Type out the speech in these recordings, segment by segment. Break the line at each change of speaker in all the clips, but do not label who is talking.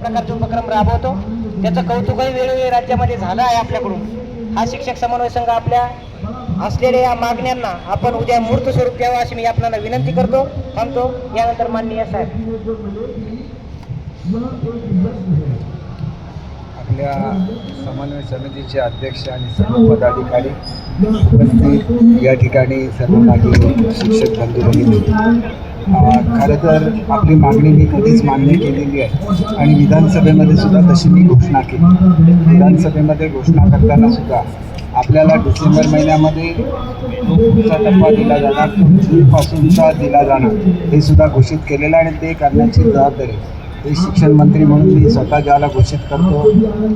प्रकारचे उपक्रम राबवतो. त्याचं कौतुकही वेळोवेळी राज्यामध्ये झालं आहे आपल्याकडून. हा शिक्षक समन्वय संघ आपल्या असलेल्या या मागण्यांना आपण उद्या मूर्त स्वरूप द्यावं अशी मी आपल्याला विनंती करतो थांबतो. यानंतर माननीय साहेब.
आपल्या समन्वय समितीचे अध्यक्ष आणि सर्व पदाधिकारी उपस्थित या ठिकाणी सर्व माझे शिक्षक बंधू भगिनी. खरं तर आपली मागणी मी कधीच मान्य केलेली आहे. आणि विधानसभेमध्ये सुद्धा तशी मी घोषणा केली. विधानसभेमध्ये घोषणा करताना सुद्धा आपल्याला डिसेंबर महिन्यामध्ये जो पुढचा टप्पा दिला जाणार तो जूनपासूनचा दिला जाणार हे सुद्धा घोषित केलेलं आहे आणि ते करण्याची जबाबदारी हे शिक्षण मंत्री म्हणून मी स्वतः ज्याला घोषित करतो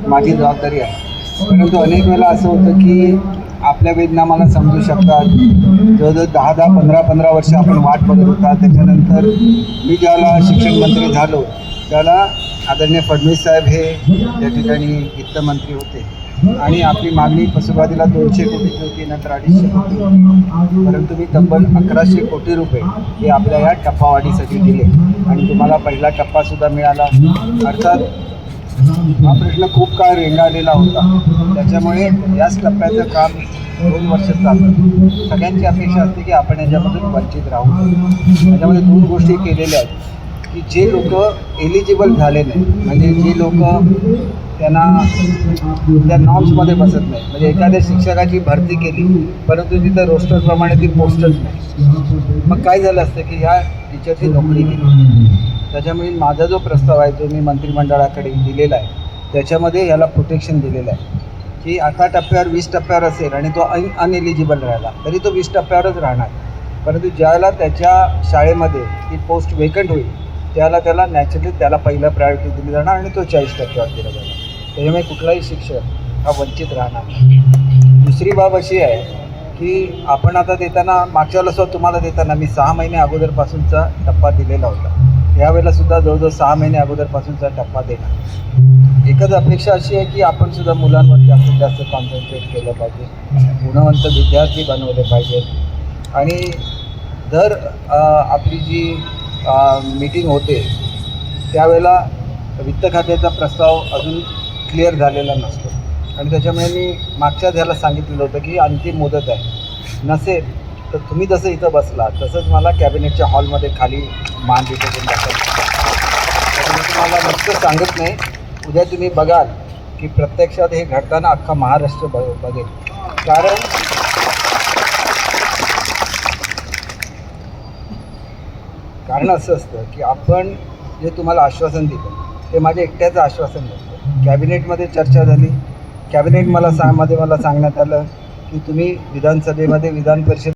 माझी जबाबदारी आहे. परंतु अनेक वेळेला असं होतं की आपल्या वेदना मला समजू शकतात. जवळजवळ दहा दहा पंधरा पंधरा वर्ष आपण वाट बघत होता. त्याच्यानंतर मी ज्याला शिक्षण मंत्री झालो त्याला आदरणीय फडणवीस साहेब हे या ठिकाणी वित्तमंत्री होते. आणि आपली मागणी सुरुवातीला दोनशे कोटीची होती नंतर अडीचशे कोटी होती. परंतु मी तब्बल अकराशे कोटी रुपये हे आपल्या या टप्पावाढीसाठी दिले. आणि तुम्हाला पहिला टप्पासुद्धा मिळाला. अर्थात हा प्रश्न खूप काळ रेंगाळलेला होता. त्याच्यामुळे याच टप्प्याचं काम दोन वर्ष चालतं सगळ्यांची अपेक्षा असते की आपण याच्यामधून वंचित राहू. त्याच्यामध्ये दोन गोष्टी केलेल्या आहेत. की जे लोक एलिजिबल झाले नाही म्हणजे जे लोक त्यांना त्या नॉर्म्समध्ये बसत नाही म्हणजे एखाद्या शिक्षकाची भरती केली परंतु तिथं रोस्टरप्रमाणे ती पोस्टच नाही. मग काय झालं असतं की ह्या टीचरची नोकरी गेली त्याच्यामुळे माझा जो प्रस्ताव आहे जो मी मंत्रिमंडळाकडे दिलेला आहे त्याच्यामध्ये याला प्रोटेक्शन दिलेलं आहे. की अकरा टप्प्यावर वीस टप्प्यावर असेल आणि तो अन अनएलिजिबल राहिला तरी तो वीस टप्प्यावरच राहणार. परंतु ज्यावेळेला त्याच्या शाळेमध्ये ती पोस्ट वेकंट होईल त्याला त्याला नॅचरली त्याला पहिलं प्रायोरिटी दिली जाणार आणि तो चाळीस टक्क्यावर दिला जाणार. त्याच्यामुळे कुठलाही शिक्षक हा वंचित राहणार दुसरी बाब अशी आहे की आपण आता देताना मागच्या वेळेला तुम्हाला देताना मी सहा महिने अगोदरपासूनचा टप्पा दिलेला होता. यावेळेला सुद्धा जवळजवळ सहा महिने अगोदरपासूनचा टप्पा देणार. एकच अपेक्षा अशी आहे की आपण सुद्धा मुलांवर जास्तीत जास्त कॉन्सन्ट्रेट केलं पाहिजे. गुणवंत विद्यार्थी बनवले पाहिजेत. आणि दर आपली जी मीटिंग होते त्यावेळेला वित्त खात्याचा प्रस्ताव अजून क्लिअर झालेला नसतो. आणि त्याच्यामुळे मी मागच्याच ह्याला सांगितलेलं होतं की अंतिम मुदत आहे. नसेल तर तुम्ही जसं इथं बसला तसंच मला कॅबिनेटच्या हॉलमध्ये खाली मान तिथे घेऊन मी तुम्हाला नुसतं सांगत नाही. उद्या तुम्ही बघाल की प्रत्यक्षात हे घडताना अख्खा महाराष्ट्र बघ बघेल. कारण कारण असं असतं की आपण जे तुम्हाला आश्वासन दिलं ते माझ्या एकट्याचं आश्वासन नसतं. कॅबिनेटमध्ये चर्चा झाली. कॅबिनेट मला सा मध्ये मला सांगण्यात आलं की तुम्ही विधानसभेमध्ये विधान परिषद